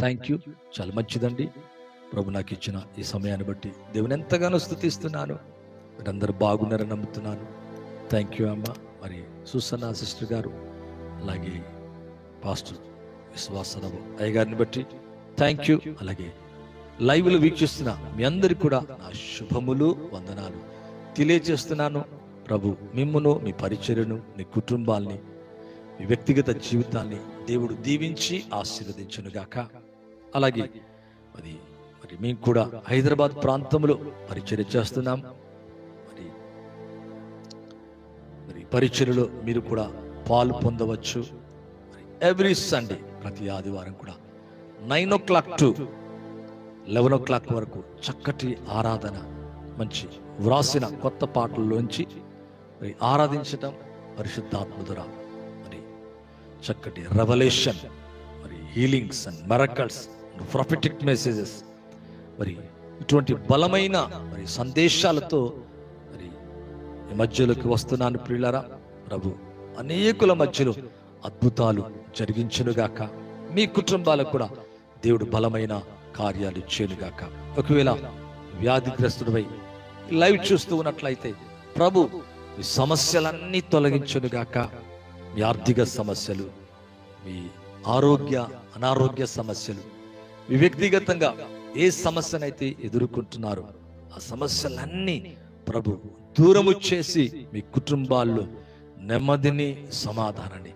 Thank you చాలా మంచిదండి. ప్రభు నాకు ఇచ్చిన ఈ సమయాన్ని బట్టి దేవుని ఎంతగానో స్థుతిస్తున్నాను. మీరందరూ బాగున్నారని నమ్ముతున్నాను. థ్యాంక్ యూ అమ్మ. మరి సుసన్న సిస్టర్ గారు అలాగే పాస్టర్ విశ్వాసరావు అయ్యగారిని బట్టి థ్యాంక్ యూ అలాగే లైవ్లో వీక్షిస్తున్న మీ అందరికి కూడా నా శుభములు వందనాలు తెలియజేస్తున్నాను. ప్రభు మిమ్మును మీ పరిచర్యను మీ కుటుంబాల్ని మీ వ్యక్తిగత జీవితాన్ని దేవుడు దీవించి ఆశీర్వదించునుగాక. అలాగే మరి మరి మేము కూడా హైదరాబాద్ ప్రాంతంలో పరిచర్య చేస్తున్నాం. మరి మరి పరిచర్యలో మీరు కూడా పాలు పొందవచ్చు. ఎవ్రీ సండే ప్రతి ఆదివారం కూడా nine o'clock to eleven o'clock వరకు చక్కటి ఆరాధన మంచి వ్రాసిన కొత్త పాటల్లోంచి మరి ఆరాధించటం పరిశుద్ధాత్మ ద్వారా. మరి చక్కటి రెవల్యూషన్ మరి healings and miracles prophetic messages మరి ఇటువంటి బలమైన మరి సందేశాలతో మరి ఈ మధ్యలోకి వస్తున్నాను ప్రియులరా. ప్రభు అనేకుల మధ్యలో అద్భుతాలు జరిగించునుగాక. మీ కుటుంబాలకు కూడా దేవుడు బలమైన కార్యాలు ఇచ్చేనుగాక ఒకవేళ వ్యాధిగ్రస్తుడిపై లైవ్ చూస్తూ ఉన్నట్లయితే ప్రభు మీ సమస్యలన్నీ తొలగించునుగాక. మీ ఆర్థిక సమస్యలు మీ ఆరోగ్య అనారోగ్య సమస్యలు మీ వ్యక్తిగతంగా ఏ సమస్యనైతే ఎదుర్కొంటున్నారో ఆ సమస్యలన్నీ ప్రభు దూరము చేసి మీ కుటుంబాల్లో నెమ్మదిని సమాధానాన్ని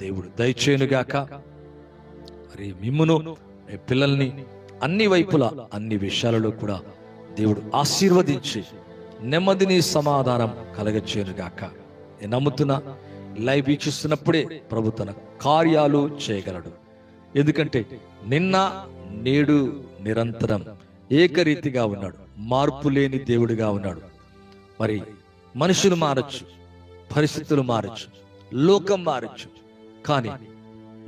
దేవుడు దయచేయునుగాక. మరి మిమ్మును మీ పిల్లల్ని అన్ని వైపులా అన్ని విషయాలలో కూడా దేవుడు ఆశీర్వదించి నెమ్మదిని సమాధానం కలగచేయునుగాక. నేను నమ్ముతున్నా లైవ్ వీక్షిస్తున్నప్పుడే ప్రభు తన కార్యాలు చేయగలడు. ఎందుకంటే నిన్న నేడు నిరంతరం ఏకరీతిగా ఉన్నాడు. మార్పు లేని దేవుడిగా ఉన్నాడు. మరి మనుషులు మారచ్చు పరిస్థితులు మారచ్చు లోకం మారచ్చు. కానీ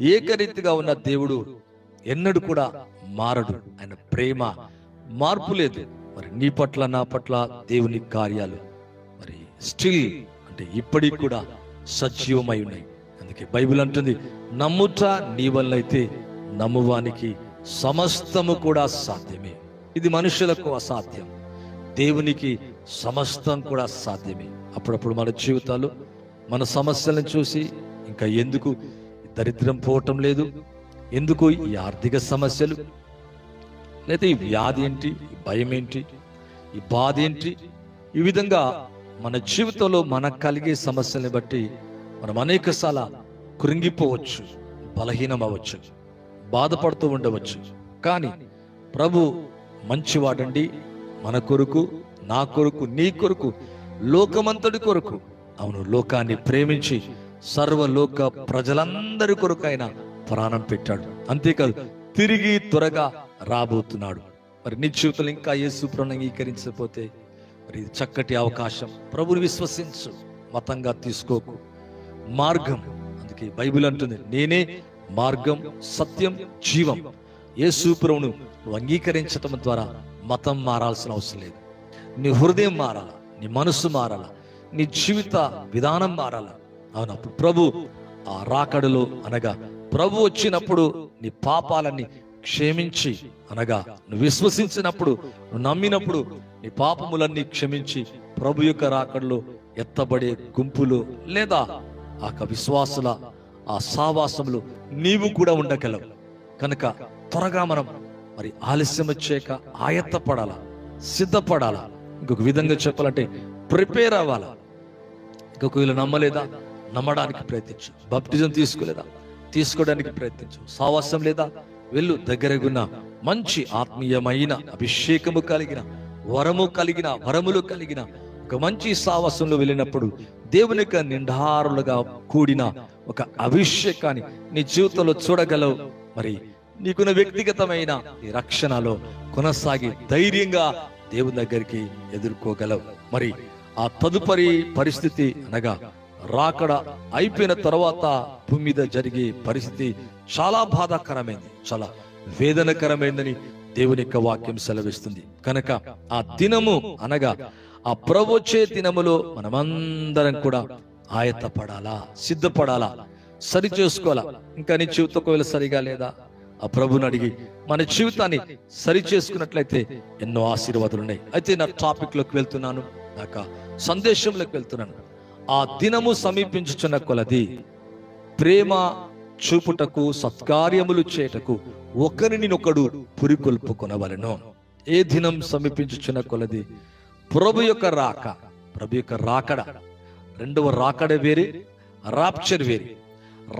ఏకరీతిగా ఉన్న దేవుడు ఎన్నడూ కూడా మారడు. ఆయన ప్రేమ మార్పు లేదు. మరి నీ పట్ల నా పట్ల దేవుని కార్యాలు మరి స్టిల్ అంటే ఇప్పటికి కూడా సజీవమై ఉన్నాయి. అందుకే బైబిల్ అంటుంది నమ్ముట నీ వల్ల అయితే నమ్మువానికి సమస్తము కూడా సాధ్యమే. ఇది మనుషులకు అసాధ్యం. దేవునికి సమస్తం కూడా సాధ్యమే. అప్పుడప్పుడు మన జీవితాలు మన సమస్యలను చూసి ఇంకా ఎందుకు దరిద్రం పోవటం లేదు? ఎందుకు ఈ ఆర్థిక సమస్యలు? లేదా ఈ వ్యాధి ఏంటి? ఈ భయం ఏంటి? ఈ బాధ ఏంటి? ఈ విధంగా మన జీవితంలో మనకు కలిగే సమస్యల్ని బట్టి మనం అనేకసాల కృంగిపోవచ్చు బలహీనం అవ్వచ్చు బాధపడుతూ ఉండవచ్చు. కానీ ప్రభు మంచివాడండి మన కొరకు నా కొరకు నీ కొరకు లోకమంతటి కొరకు. అవును లోకాన్ని ప్రేమించి సర్వలోక ప్రజలందరి కొరకు ఆయన ప్రాణం పెట్టాడు. అంతేకాదు తిరిగి త్వరగా రాబోతున్నాడు. మరి నీ జీవితంలో ఇంకా యేసు అంగీకరించకపోతే మరి ఇది చక్కటి అవకాశం. ప్రభుని విశ్వసించు మతంగా తీసుకోకు. మార్గం అందుకే బైబిల్ అంటుంది నేనే మార్గం సత్యం జీవం. యేసు ప్రభువును నువ్వు అంగీకరించటం ద్వారా మతం మారాల్సిన అవసరం లేదు. నీ హృదయం మారాల? నీ మనసు మారాల? నీ జీవిత విధానం మారాల? అవునప్పుడు ప్రభు ఆ రాకడలో అనగా ప్రభు వచ్చినప్పుడు నీ పాపాలన్నీ క్షమించి అనగా నువ్వు విశ్వసించినప్పుడు నువ్వు నమ్మినప్పుడు నీ పాపములన్నీ క్షమించి ప్రభు యొక్క రాకడలో ఎత్తబడే గుంపులు లేదా ఆ విశ్వాసుల ఆ సావాసములు నీవు కూడా ఉండగలవు. కనుక త్వరగా మనం మరి ఆలస్యం వచ్చాక ఆయత్తపడాలా సిద్ధపడాలా? ఇంకొక విధంగా చెప్పాలంటే ప్రిపేర్ అవ్వాలా? ఇంకొక వీళ్ళు నమ్మలేదా? నమ్మడానికి ప్రయత్నించు. బప్టిజం తీసుకోలేదా? తీసుకోవడానికి ప్రయత్నించు. సావాసం లేదా? వెళ్ళు దగ్గరగున్న మంచి ఆత్మీయమైన అభిషేకము కలిగిన వరము కలిగిన వరములు కలిగిన ఒక మంచి సావాసంలో వెళ్ళినప్పుడు దేవుని యొక్క నిండారులుగా కూడిన ఒక అభిషేకాన్ని నీ జీవితంలో చూడగలవు. మరి నీకున్న వ్యక్తిగతమైన ఈ రక్షణలో కొనసాగి ధైర్యంగా దేవుని దగ్గరికి ఎదుర్కోగలవు. మరి ఆ తదుపరి పరిస్థితి అనగా రాకడ అయిపోయిన తర్వాత భూమి మీద జరిగే పరిస్థితి చాలా బాధాకరమైంది చాలా వేదనకరమైందని దేవుని యొక్క వాక్యం సెలవిస్తుంది. కనుక ఆ దినము అనగా ఆ ప్రవచే దినములో మనమందరం కూడా ఆయత్తపడాలా సిద్ధపడాలా సరి చేసుకోవాలా? ఇంకా నీ జీవితం ఒకవేళ సరిగా లేదా? ఆ ప్రభుని అడిగి మన జీవితాన్ని సరి చేసుకున్నట్లయితే ఎన్నో ఆశీర్వాదాలు ఉన్నాయి అయితే నా టాపిక్లోకి వెళ్తున్నాను నాక సందేశంలోకి వెళ్తున్నాను. ఆ దినము సమీపించుచున్న కొలది ప్రేమ చూపుటకు సత్కార్యములు చేయుటకు ఒకరినినొకడు పురికొల్పుకొనవలెను. ఏ దినం సమీపించుచున్న కొలది? ప్రభు యొక్క రాక. ప్రభు యొక్క రాకడ. రెండవ రాకడ వేరే రాప్చర్ వేరే.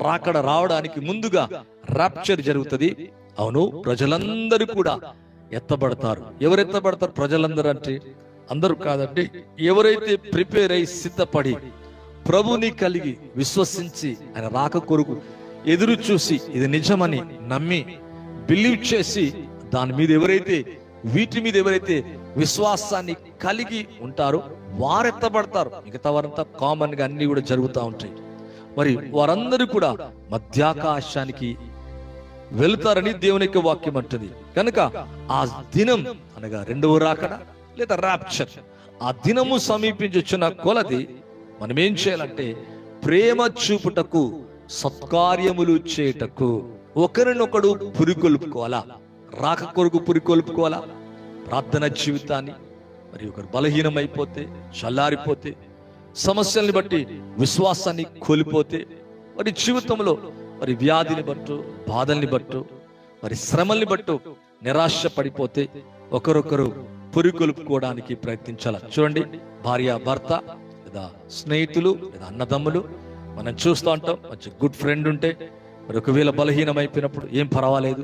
రాకడ రావడానికి ముందుగా రాప్చర్ జరుగుతుంది. అవును ప్రజలందరూ కూడా ఎత్తబడతారు. ఎవరు ఎత్తబడతారు ప్రజలందరూ అంటే? అందరూ కాదండి ఎవరైతే ప్రిపేర్ అయి సిద్ధపడి ప్రభుని కలిగి విశ్వసించి ఆయన రాక కొరకు ఎదురు చూసి ఇది నిజమని నమ్మి బిలీవ్ చేసి దాని మీద ఎవరైతే వీటి మీద ఎవరైతే విశ్వాసాన్ని కలిగి ఉంటారో వారెత్తబడతారు. మిగతా వారంతా కామన్గా అన్ని కూడా జరుగుతూ ఉంటాయి. మరి వారందరూ కూడా మధ్యాకాశానికి వెళుతారని దేవుని యొక్క వాక్యం అంటుంది. కనుక ఆ దినం అనగా రెండవ రాకడ లేదా రాప్చర్ ఆ దినము సమీపించొచ్చిన కొలది మనం ఏం చేయాలంటే ప్రేమ చూపుటకు సత్కార్యములు చేయుటకు ఒకరినొకడు పురికొల్పుకోవాలా? రాక కొరకు పురికొల్పుకోవాలా? ప్రార్థన జీవితాన్ని మరి ఒకరు బలహీనమైపోతే చల్లారిపోతే సమస్యల్ని బట్టి విశ్వాసాన్ని కోల్పోతే మరి జీవితంలో మరి వ్యాధిని బట్టు బాధల్ని బట్టు మరి శ్రమల్ని బట్టు నిరాశ పడిపోతే ఒకరొకరు పురికొల్పుకోవడానికి ప్రయత్నించాలి? చూడండి భార్య భర్త లేదా స్నేహితులు లేదా అన్నదమ్ములు మనం చూస్తూ ఉంటాం మంచి గుడ్ ఫ్రెండ్ ఉంటే మరి ఒకవేళ బలహీనమైపోయినప్పుడు ఏం పర్వాలేదు.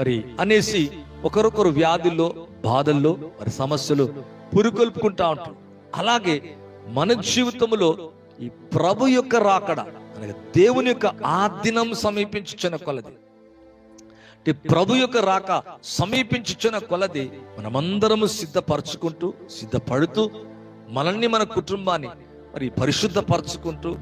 మరి అనేసి ఒకరొకరు వ్యాధుల్లో బాధల్లో మరి సమస్యలు పురికొల్పుకుంటా ఉంటారు. అలాగే మన జీవితంలో ఈ ప్రభు యొక్క రాకడ అనగా దేవుని యొక్క ఆదినం దినం సమీపించుచున్న కొలది. అంటే ప్రభు యొక్క రాక సమీపించుచున్న కొలది మనమందరము సిద్ధపరచుకుంటూ సిద్ధపడుతూ మనల్ని మన కుటుంబాన్ని మరి పరిశుద్ధపరచుకుంటూ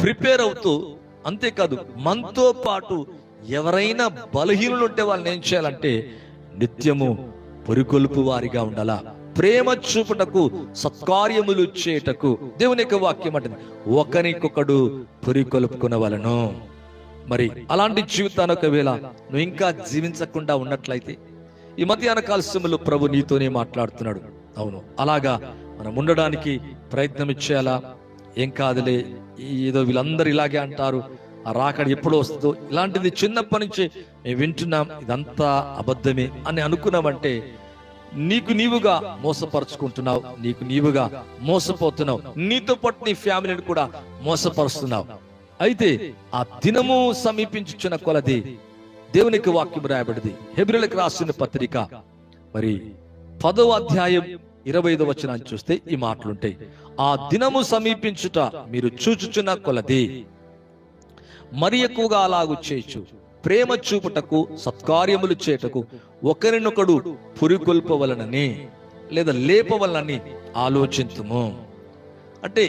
ప్రిపేర్ అవుతూ అంతేకాదు మనతో పాటు ఎవరైనా బలహీనులు ఉంటే వాళ్ళని ఏం చేయాలంటే నిత్యము పొరికొల్పు వారిగా ఉండాలా? ప్రేమ చూపుటకు సత్కార్యములు చేయుటకు దేవుని యొక్క వాక్యం అంటుంది. ఒకరికొకడు పురికొల్పుకునవలను. మరి అలాంటి జీవితాన్ని ఒకవేళ నువ్వు ఇంకా జీవించకుండా ఉన్నట్లయితే ఈ మధ్యాహ్న కాలశంలో ప్రభు నీతోనే మాట్లాడుతున్నాడు. అవును అలాగా మనం ఉండడానికి ప్రయత్నం ఇచ్చేయాలా ఏం కాదులే ఏదో వీళ్ళందరూ ఇలాగే అంటారు. ఆ రాకడ ఎప్పుడు వస్తుందో. ఇలాంటిది చిన్నప్పటి నుంచి మేము వింటున్నాం ఇదంతా అబద్ధమే అని అనుకున్నామంటే నీకు నీవుగా మోసపరుచుకుంటున్నావు నీకు నీవుగా మోసపోతున్నావు నీతో పాటు నీ ఫ్యామిలీని కూడా మోసపరుస్తున్నావు. అయితే ఆ దినము సమీపించుచున్న కొలది దేవునికి వాక్యం రాయబడింది. హెబ్రిలకు రాసిన పత్రిక. మరి పదవ అధ్యాయం ఇరవై ఐదు వచనాన్ని చూస్తే ఈ మాటలుంటాయి. ఆ దినము సమీపించుట మీరు చూచుచున్న కొలది. మరి ఎక్కువగా అలాగు చేయొచ్చు ప్రేమ చూపుటకు సత్కార్యములు చేయుటకు ఒకరినొకడు పురికొల్పవలనని లేదా లేపవలనని ఆలోచించుము అంటే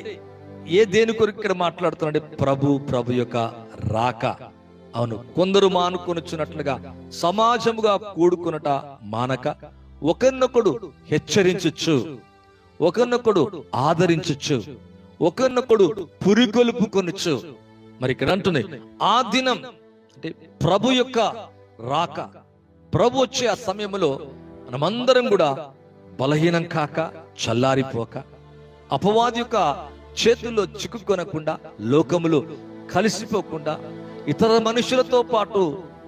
ఏ దేని కొరకు ఇక్కడ మాట్లాడుతున్నాడే ప్రభు ప్రభు యొక్క రాక. అవును కొందరు మానుకొనుచున్నట్లుగా సమాజముగా కూడుకునట మానక. ఒకరినొకడు హెచ్చరించచ్చు ఒకరినొకడు ఆదరించచ్చు ఒకరినొకడు పురికొల్పుకొనొచ్చు మరి ఇక్కడ అంటున్నాయి ఆ దినం అంటే ప్రభు యొక్క రాక ప్రభు వచ్చే ఆ సమయంలో మనమందరం కూడా బలహీనం కాక చల్లారిపోక అపవాది యొక్క చేతుల్లో చిక్కుకొనకుండా లోకములు కలిసిపోకుండా ఇతర మనుషులతో పాటు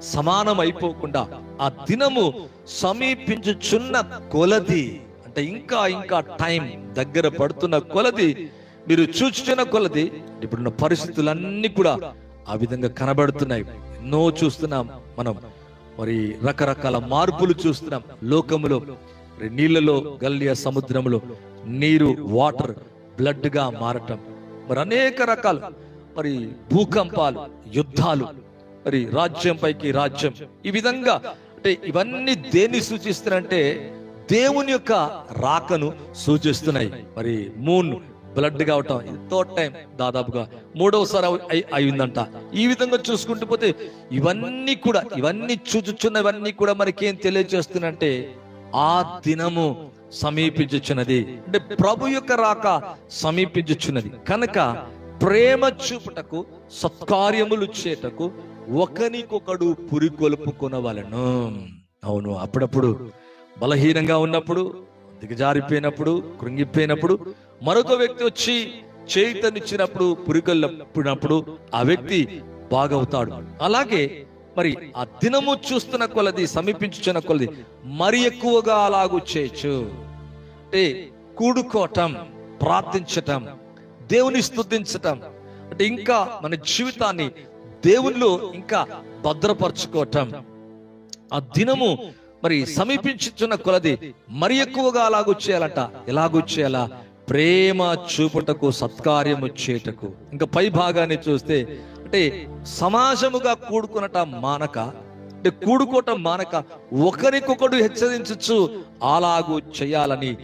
సమానం అయిపోకుండా ఆ దినము సమీపించుచున్న కొలది అంటే ఇంకా ఇంకా టైం దగ్గర పడుతున్న కొలది మీరు చూచుచున్న కొలది ఇప్పుడున్న పరిస్థితులన్నీ కూడా ఆ విధంగా కనబడుతున్నాయి. ఎన్నో చూస్తున్నాం మనం. మరి రకరకాల మార్పులు చూస్తున్నాం. లోకములో మరి నీళ్ళలో గల్లియ సముద్రములో నీరు వాటర్ బ్లడ్గా మారటం. మరి అనేక రకాలు. మరి భూకంపాలు యుద్ధాలు మరి రాజ్యం పైకి రాజ్యం. ఈ విధంగా అంటే ఇవన్నీ దేన్ని సూచిస్తున్నాయంటే దేవుని యొక్క రాకను సూచిస్తున్నాయి. మరి మూన్ బ్లడ్ కావటం ఇది థర్డ్ టైం దాదాపుగా. మూడవసారి అయిందంట ఈ విధంగా చూసుకుంటూ పోతే ఇవన్నీ కూడా ఇవన్నీ చూచుచున్నవన్నీ కూడా మనకేం ఏం తెలియజేస్తున్నంటే ఆ దినము సమీపించుచున్నది. అంటే ప్రభు యొక్క రాక సమీపించుచున్నది. కనుక ప్రేమ చూపుటకు సత్కార్యములు చేటకు ఒకనికొకడు వాళ్ళను అవును అప్పుడప్పుడు బలహీనంగా ఉన్నప్పుడు దిగజారిపోయినప్పుడు కృంగిపోయినప్పుడు మరొక వ్యక్తి వచ్చి చేతనిచ్చినప్పుడు పురికొల్పినప్పుడు ఆ వ్యక్తి బాగవుతాడు. అలాగే మరి ఆ దినము చూస్తున్న కొలది సమీపించుచున్న కొలది మరి ఎక్కువగా అలాగూ చేయొచ్చు. అంటే కూడుకోవటం ప్రార్థించటం దేవుని స్థుతించటం అంటే ఇంకా మన జీవితాన్ని దేవునిలో ఇంకా భద్రపరచుకోవటం. ఆ దినము మరి సమీపించుచున్న కొలది మరి ఎక్కువగా అలాగూ చేయాలంట. ఎలాగూ చేయాలా? ప్రేమ చూపుటకు సత్కార్యము చేటకు ఇంకా పై భాగాన్ని చూస్తే అంటే సమాజముగా కూడుకునట మానక అంటే కూడుకోవటం మానక ఒకరికొకడు హెచ్చరించచ్చు అలాగూ చేయాలని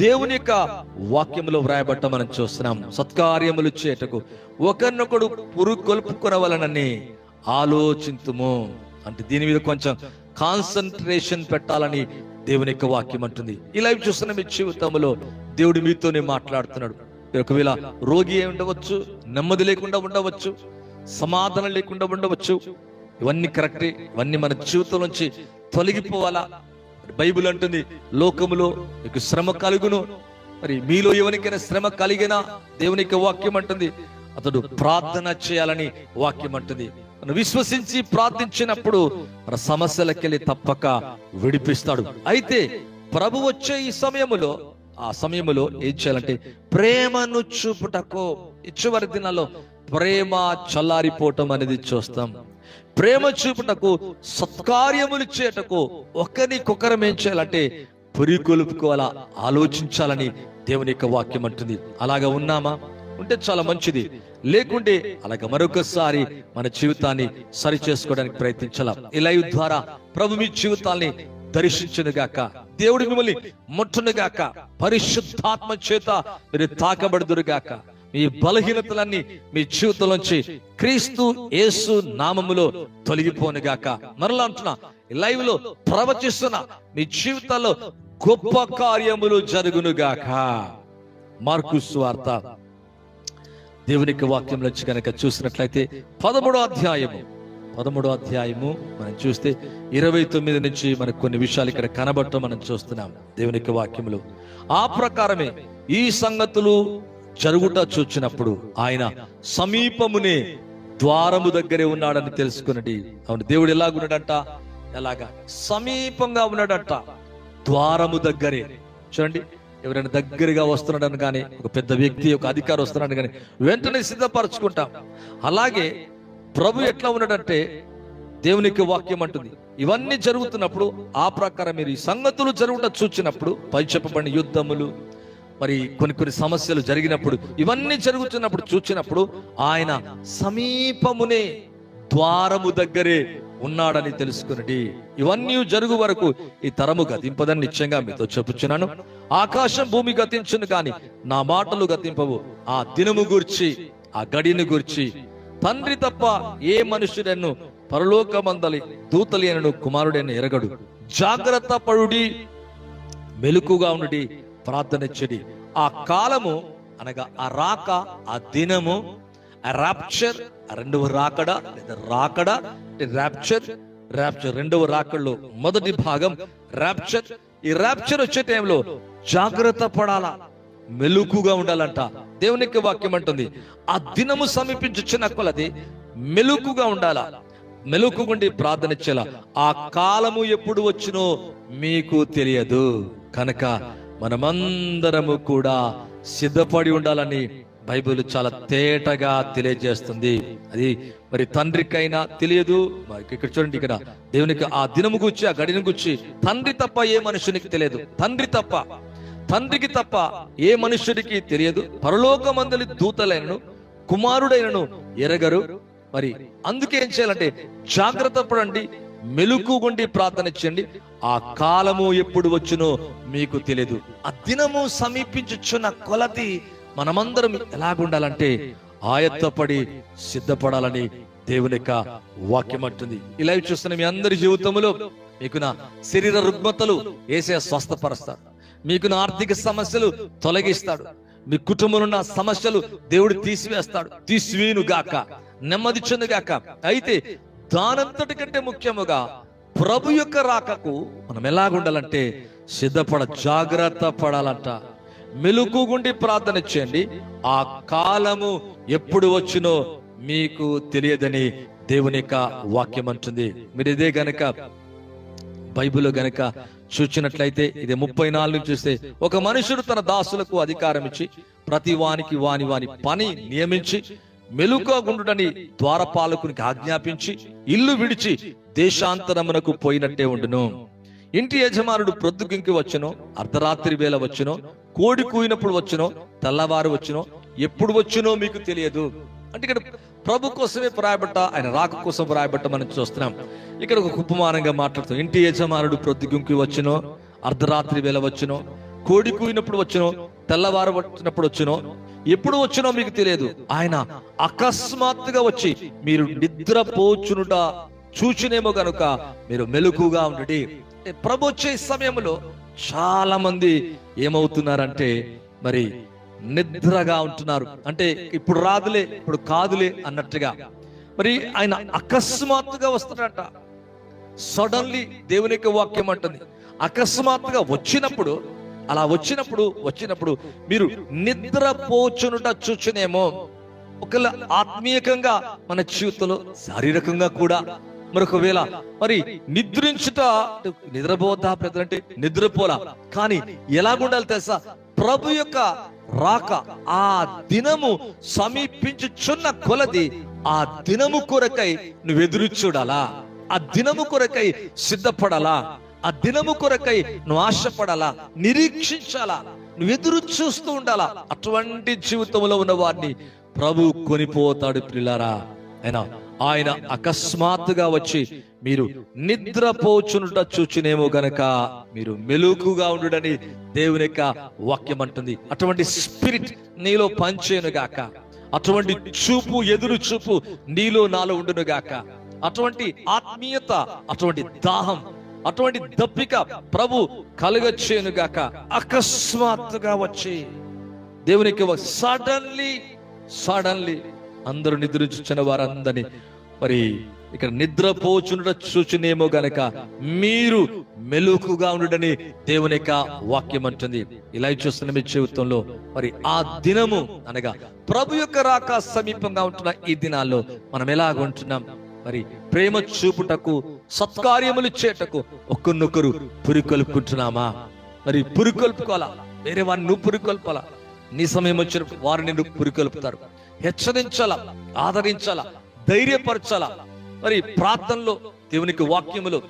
దేవుని యొక్క వాక్యములో వ్రాయబట్ట మనం చూస్తున్నాం. సత్కార్యములు చేటకు ఒకరినొకడు పురుకొల్పుకొనవలనని ఆలోచింతుము. అంటే దీని మీద కొంచెం కాన్సన్ట్రేషన్ పెట్టాలని దేవుని యొక్క వాక్యం అంటుంది. ఈ లైవ్ చూస్తున్న మీ జీవితంలో దేవుడు మీతోనే మాట్లాడుతున్నాడు. ఒకవేళ రోగి అయి ఉండవచ్చు నెమ్మది లేకుండా ఉండవచ్చు సమాధానం లేకుండా ఉండవచ్చు ఇవన్నీ కరెక్టే ఇవన్నీ మన జీవితం నుంచి తొలగిపోవాలా? బైబిల్ అంటుంది లోకములో మీకు శ్రమ కలుగును. మరి మీలో ఎవరికైనా శ్రమ కలిగినా దేవుని యొక్క వాక్యం అంటుంది అతడు ప్రార్థన చేయాలని వాక్యం అంటుంది. విశ్వసించి ప్రార్థించినప్పుడు మన సమస్యలకెళ్ళి తప్పక విడిపిస్తాడు. అయితే ప్రభు వచ్చే ఈ సమయములో ఆ సమయములో ఏం చేయాలంటే ప్రేమను చూపుటకు ఈ చివరి దినాల్లో ప్రేమ చల్లారిపోవటం అనేది చూస్తాం. ప్రేమ చూపుటకు సత్కార్యములు చేయటకు ఒకరికొకరం ఏం చేయాలంటే పురికొలుపుకోవాలా ఆలోచించాలని దేవుని యొక్క వాక్యం అంటుంది. అలాగా ఉన్నామా? ఉంటే చాలా మంచిది. లేకుంటే అలాగ మరొకసారి మన జీవితాన్ని సరి చేసుకోవడానికి ప్రయత్నించాల. ఈ లైవ్ ద్వారా ప్రభు మీ జీవితాల్ని దర్శించును గాక. దేవుడు మిమ్మల్ని ముట్టును గాక. పరిశుద్ధాత్మ చేత మీరు తాకబడుదురు గాక. మీ బలహీనతలన్నీ మీ జీవితంలోంచి క్రీస్తు యేసు నామములో తొలగిపోను గాక. మరలా అంటున్నా లైవ్లో ప్రవచిస్తున్న మీ జీవితాల్లో గొప్ప కార్యములు జరుగును గాక. మార్కు వార్త దేవునికి వాక్యం నుంచి కనుక చూసినట్లయితే పదమూడో అధ్యాయము. పదమూడో అధ్యాయము మనం చూస్తే ఇరవై తొమ్మిది నుంచి మనకు కొన్ని విషయాలు ఇక్కడ కనబడటం మనం చూస్తున్నాం దేవునికి వాక్యములు. ఆ ప్రకారమే ఈ సంగతులు జరుగుట చూచినప్పుడు ఆయన సమీపమునే ద్వారము దగ్గరే ఉన్నాడని తెలుసుకున్నది. అవును దేవుడు ఎలాగున్నాడంట? ఎలాగా? సమీపంగా ఉన్నాడంట. ద్వారము దగ్గరే. చూడండి ఎవరైనా దగ్గరగా వస్తున్నాడని కానీ ఒక పెద్ద వ్యక్తి ఒక అధికారి వస్తున్నాడు కానీ వెంటనే సిద్ధపరచుకుంటాం. అలాగే ప్రభు ఎట్లా ఉన్నాడంటే దేవునికి వాక్యం అంటుంది. ఇవన్నీ జరుగుతున్నప్పుడు ఆ ప్రకారం మీరు ఈ సంగతులు జరుగుట చూచినప్పుడు పై చెప్పబడిన యుద్ధములు మరి కొన్ని కొన్ని సమస్యలు జరిగినప్పుడు ఇవన్నీ జరుగుతున్నప్పుడు చూచినప్పుడు ఆయన సమీపమునే ద్వారము దగ్గరే ఉన్నాడని తెలుసుకుని ఇవన్నీ జరుగు వరకు ఈ తరము గతింపదని నిశ్చయంగా మీతో చెప్పుచున్నాను. ఆకాశం భూమి గతించును కానీ నా మాటలు గతింపవు. ఆ దినము గూర్చి ఆ గడిని గూర్చి తండ్రి తప్ప ఏ మనుషుడెన్ను పరలోకమందలి దూతలేనను కుమారుడైన ఎరగడు. జాగ్రత్త పడుడి మెలుకుగా ఉండి ప్రార్థన చెడి ఆ కాలము అనగా ఆ రాక ఆ దినము రాప్చర్ రెండవ రాకడ లేదా రాకడ ర్యాప్చర్ ర్యాప్చర్ రెండవ రాకడలో మొదటి భాగం ర్యాప్చర్ ఈ ర్యాప్చర్ వచ్చే టైంలో జాగ్రత్త పడాలా మెలుకుగా ఉండాలంట. దేవునికి వాక్యం అంటుంది ఆ దినము సమీపించుచున్న కొలది మెలుకుగా ఉండాలా మెలుకుగుండి ప్రార్థన చేయాల. ఆ కాలము ఎప్పుడు వచ్చినో మీకు తెలియదు. కనుక మనమందరము కూడా సిద్ధపడి ఉండాలని బైబిల్ చాలా తేటగా తెలియజేస్తుంది. అది మరి తండ్రికైనా తెలియదు. ఇక్కడ చూడండి ఇక్కడ. దేవునికి ఆ దినము గుచ్చి ఆ గడిని గుచ్చి తండ్రి తప్ప ఏ మనుషునికి తెలియదు. తండ్రి తప్ప. తండ్రికి తప్ప ఏ మనుషుడికి తెలియదు. పరలోకమందలి దూతలైనను కుమారుడైనను ఎరగరు. మరి అందుకే ఏం చేయాలంటే జాగ్రత్త పడండి మెలుకుగుండి ప్రార్థన చేయండి. ఆ కాలము ఎప్పుడు వచ్చునో మీకు తెలియదు ఆ దినము సమీపించుచున్న కొలది మనమందరం ఎలాగుండాలంటే ఆయత్తపడి సిద్ధపడాలని దేవుని యొక్క వాక్యం అంటుంది. ఇలా చూస్తున్న మీ అందరి జీవితంలో మీకు నా శరీర రుగ్మతలు వేసే స్వస్థపరుస్తాడు మీకు నా ఆర్థిక సమస్యలు తొలగిస్తాడు. మీ కుటుంబంలో ఉన్న సమస్యలు దేవుడు తీసివేస్తాడు. తీసివేను గాక నెమ్మది గాక అయితే దానంతటి కంటే ముఖ్యముగా ప్రభు యొక్క రాకకు మనం ఎలాగుండాలంటే సిద్ధపడ జాగ్రత్త పడాలంట. మెలుకుగుండి ప్రార్థన చేయండి. ఆ కాలము ఎప్పుడు వచ్చినో మీకు తెలియదని దేవుని యొక్క వాక్యం అంటుంది. మీరు ఇదే గనక బైబిల్ గనక చూచినట్లయితే ఇది ముప్పై నాలుగు చూస్తే ఒక మనుషుడు తన దాసులకు అధికారం ఇచ్చి ప్రతి వానికి వాని వాని పని నియమించి మెలుకోగుండుడని ద్వారపాలకునికి ఆజ్ఞాపించి ఇల్లు విడిచి దేశాంతరమునకు పోయినట్టే ఉండును. ఇంటి యజమానుడు ప్రొద్దుగింకి వచ్చునో అర్ధరాత్రి వేళ వచ్చునో కోడి కూయినప్పుడు వచ్చునో తెల్లవారు వచ్చునో ఎప్పుడు వచ్చునో మీకు తెలియదు. అంటే ఇక్కడ ప్రభు కోసమే ప్రాయబట్ట ఆయన రాక కోసం ప్రాయబట్ట మనం చూస్తున్నాం. ఇక్కడ ఒక ఉపమానంగా మాట్లాడుతాం ఇంటి యజమానుడు ప్రొద్దుగుంకి వచ్చునో అర్ధరాత్రి వేళ వచ్చునో కోడి కూయినప్పుడు వచ్చునో తెల్లవారు వచ్చినప్పుడు వచ్చునో ఎప్పుడు వచ్చినో మీకు తెలియదు. ఆయన అకస్మాత్తుగా వచ్చి మీరు నిద్రపోచునుట చూచినేమో గనుక మీరు మెలకుగా ఉండడి. అంటే ప్రభు వచ్చే సమయంలో చాలా మంది ఏమవుతున్నారంటే మరి నిద్రగా ఉంటున్నారు. అంటే ఇప్పుడు రాదులే ఇప్పుడు కాదులే అన్నట్టుగా. మరి ఆయన అకస్మాత్తుగా వస్తాడట సడన్లీ దేవుని యొక్క వాక్యం అంటుంది. అకస్మాత్తుగా వచ్చినప్పుడు అలా వచ్చినప్పుడు వచ్చినప్పుడు మీరు నిద్రపోచునుట చూచునేమో. ఒకవేళ ఆత్మీయకంగా మన జీవితంలో శారీరకంగా కూడా మరొకవేళ మరి నిద్రించుట నిద్రపోతా అంటే నిద్రపోలా. కానీ ఎలాగుండాలి తెలుసా? ప్రభు యొక్క రాక ఆ దినము సమీపించుచున్న కొలది ఆ దినము కొరకై నువ్వు ఎదురు చూడాలా? ఆ దినము కొరకై సిద్ధపడాలా? ఆ దినము కొరకై నువ్వు ఆశపడాలా? నిరీక్షించాలా? నువ్వు ఎదురు చూస్తూ ఉండాలా? అటువంటి జీవితంలో ఉన్న వారిని ప్రభు కొనిపోతాడు పిల్లారా అయినా ఆయన అకస్మాత్తుగా వచ్చి మీరు నిద్రపోచునుట చూచినేమో గనక మీరు మెలుకుగా ఉండుడని దేవుని యొక్క వాక్యం అంటుంది. అటువంటి స్పిరిట్ నీలో పంచేను గాక. అటువంటి చూపు ఎదురు చూపు నీలో నాలో ఉండును గాక. అటువంటి ఆత్మీయత అటువంటి దాహం అటువంటి దప్పిక ప్రభు కలుగచ్చేను గాక. అకస్మాత్తుగా వచ్చి దేవునికి సడన్లీ సడన్లీ అందరూ నిద్రించిన వారందరినీ. మరి ఇక్కడ నిద్రపోచుండ చూచునేమో గనక మీరు మెలుకుగా ఉండడని దేవుని యొక్క వాక్యం అంటుంది. ఇలా చూస్తున్న మీ జీవితంలో మరి ఆ దినము అనగా ప్రభు యొక్క రాక సమీపంగా ఉంటున్న ఈ దినాల్లో మనం ఎలాగ ఉంటున్నాం? మరి ప్రేమ చూపుటకు సత్కార్యములు చేటకు ఒకరినొకరు పురికొల్పుకుంటున్నామా? మరి పురికొల్పుకోవాలా? వేరే వారిని నువ్వు పురికొల్పాలా? నీ సమయం వచ్చిన వారిని నువ్వు పురికొల్పుతారు. హెచ్చరించాల ఆదరించాలా ధైర్యపరచాలా. మరి ప్రార్థనలో దేవునికి వాక్యములో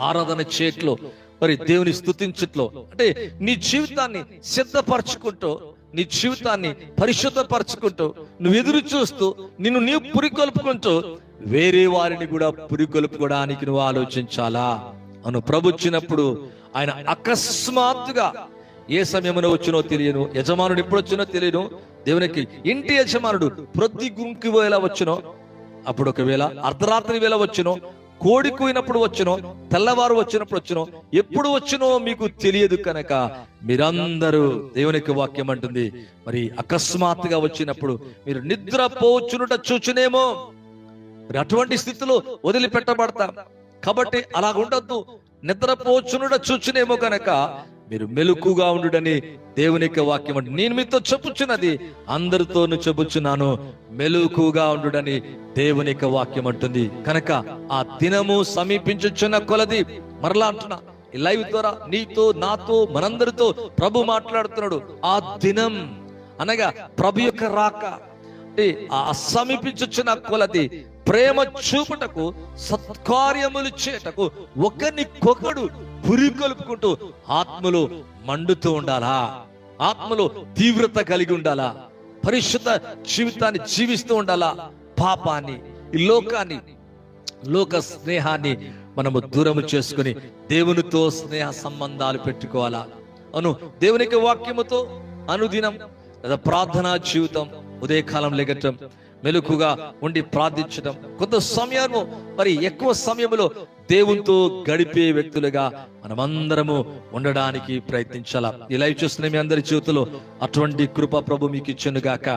ఆరాధన చేయట్లో మరి దేవుని స్థుతించట్లో అంటే నీ జీవితాన్ని సిద్ధపరచుకుంటూ నీ జీవితాన్ని పరిశుద్ధపరచుకుంటూ నువ్వు ఎదురు చూస్తూ నిన్ను నీవు పురికొల్పుకుంటూ వేరే వారిని కూడా పురికొల్పుకోవడానికి నువ్వు ఆలోచించాలా? అను ప్రభుచ్చినప్పుడు ఆయన అకస్మాత్తుగా ఏ సమయంలో వచ్చినో తెలియను యజమానుడు ఎప్పుడు వచ్చినో తెలియను. దేవునికి ఇంటి యజమానుడు ప్రతి గుంకి వేళ వచ్చినో అప్పుడు ఒకవేళ అర్ధరాత్రి వేళ వచ్చినో కోడి కూయినప్పుడు వచ్చినో తెల్లవారు వచ్చినప్పుడు వచ్చినో ఎప్పుడు వచ్చినో మీకు తెలియదు కనుక మీరందరూ దేవునికి వాక్యం అంటుంది. మరి అకస్మాత్తుగా వచ్చినప్పుడు మీరు నిద్రపోచునుట చూచునేమో. మరి అటువంటి స్థితిలో వదిలిపెట్టబడతాం. కాబట్టి అలా ఉండొద్దు నిద్రపోచునుట చూచునేమో కనుక మీరు మెలుకుగా ఉండుడని దేవుని యొక్క వాక్యం అంటే. నేను మీతో చెప్పుచున్నది అందరితోనూ చెప్పుచున్నాను మెలుకుగా ఉండుడని దేవుని యొక్క వాక్యం అంటుంది. కనుక ఆ దినము సమీపించుచున్న కొలది మరలా అంటున్నా ఈ లైవ్ ద్వారా నీతో నాతో మనందరితో ప్రభు మాట్లాడుతున్నాడు. ఆ దినం అనగా ప్రభు యొక్క రాక. ఆ సమీపించుచున్న కొలది ప్రేమ చూపుటకు సత్కార్యములు చేటకు ఒకరికొకడు పురికొల్పుకుంటూ ఆత్మలో మండుతూ ఉండాలా? ఆత్మలో తీవ్రత కలిగి ఉండాలా? పరిశుద్ధ జీవితాన్ని జీవిస్తూ ఉండాలా? పాపాన్ని ఈ లోకాన్ని లోక స్నేహాన్ని మనము దూరము చేసుకుని దేవునితో స్నేహ సంబంధాలు పెట్టుకోవాలా? అను దేవునికి వాక్యముతో అనుదినం లేదా ప్రార్థనా జీవితం ఉదయకాలం లెగటం మెలకుగా ఉండి ప్రార్థించడం కొంత సమయము మరి ఎక్కువ సమయంలో దేవునితో గడిపే వ్యక్తులుగా మనమందరము ఉండడానికి ప్రయత్నించాలా? ఈ లైవ్ చూస్తున్న మీ అందరి జీవితంలో అటువంటి కృప ప్రభు మీకు ఇచ్చునుగాక